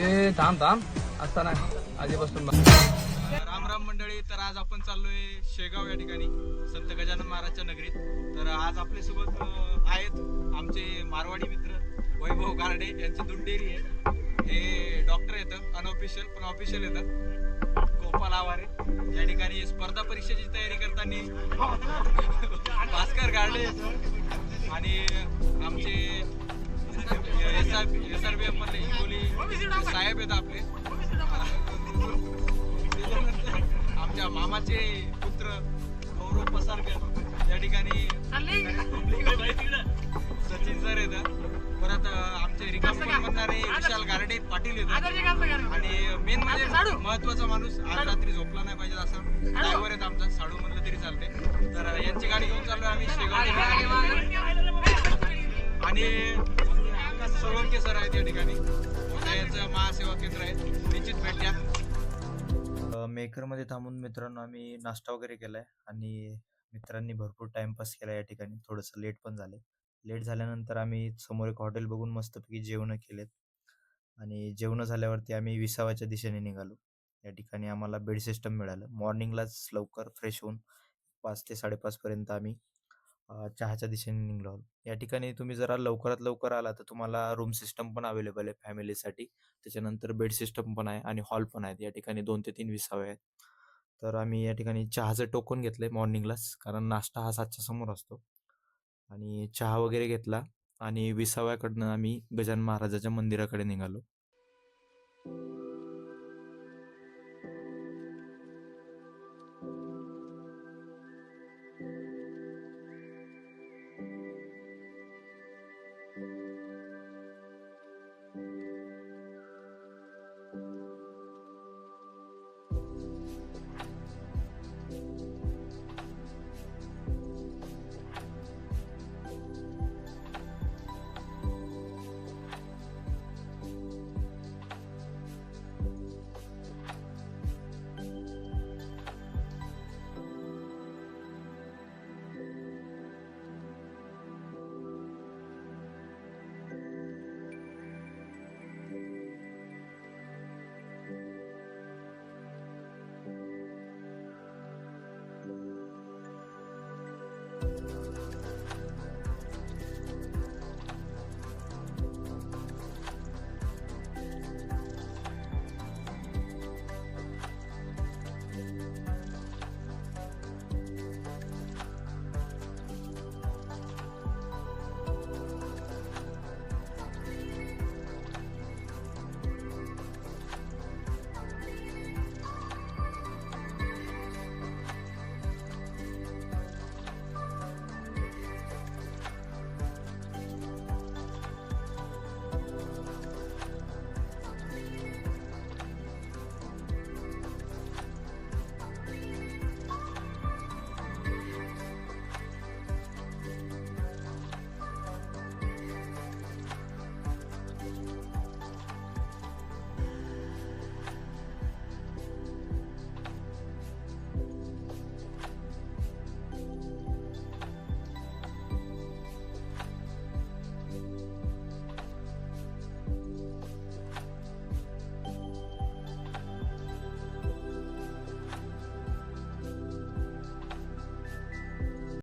ए थांब थांब. असता नाही. बसून राम राम मंडळी. तर आज आपण चाललोय शेगाव या ठिकाणी संत गजानन महाराजच्या नगरीत. तर आज आपल्यासोबत आहेत आमचे मारवाडी मित्र वैभव गारडे. यांची दुंडेरी आहे. हे डॉक्टर येतं अनऑफिशियल पण ऑफिशियल येतं. गोपाल आवारे. या ठिकाणी स्पर्धा परीक्षेची तयारी करताना भास्कर गार्डे आणि आमचे आहेत आपले. आमच्या मामाचे पुत्र गौरव पसारकर या ठिकाणी सचिन सर येतात परत आमचे रिकाम म्हणणारे विशाल गारडे पाटील येतात आणि मेन म्हणजे महत्त्वाचा माणूस. आज रात्री झोपला नाही पाहिजे असा. ड्रायव्हर आहेत आमचा. साडू म्हणलं तरी चालते तर यांची गाडी घेऊन चाललोय आम्ही. शेगाव. आणि सोळंके सर आहेत या ठिकाणी. यांचं महासेवा केंद्र आहे. निश्चित भेट द्या. मेकरमध्ये थांबून मित्रांनो आम्ही नाश्ता वगैरे केलाय आणि मित्रांनी भरपूर टाइमपास केला या ठिकाणी. थोडंसं लेट पण झाले. लेट झाल्यानंतर आम्ही समोर एक हॉटेल बघून मस्तपैकी जेवणं केलेत. आणि जेवणं झाल्यावरती आम्ही विसावाच्या दिशेने निघालो. या ठिकाणी आम्हाला बेड सिस्टम मिळालं. मॉर्निंगलाच लवकर फ्रेश होऊन पाच ते साडेपाचपर्यंत आम्ही चहाच्या दिशेने निघलो या ठिकाणी तुम्ही जरा लवकरात लवकर आला तर तुम्हाला रूम सिस्टम पण अवेलेबल आहे फॅमिलीसाठी. त्याच्यानंतर बेड सिस्टम पण आहे आणि हॉल पण आहेत. या ठिकाणी दोन ते तीन विसावे आहेत. तर आम्ही या ठिकाणी चहाचं टोकन घेतलंय मॉर्निंगलाच कारण नाश्ता हा सातच्या समोर असतो. आणि चहा वगैरे घेतला आणि विसाव्याकडनं आम्ही गजान महाराजाच्या मंदिराकडे निघालो.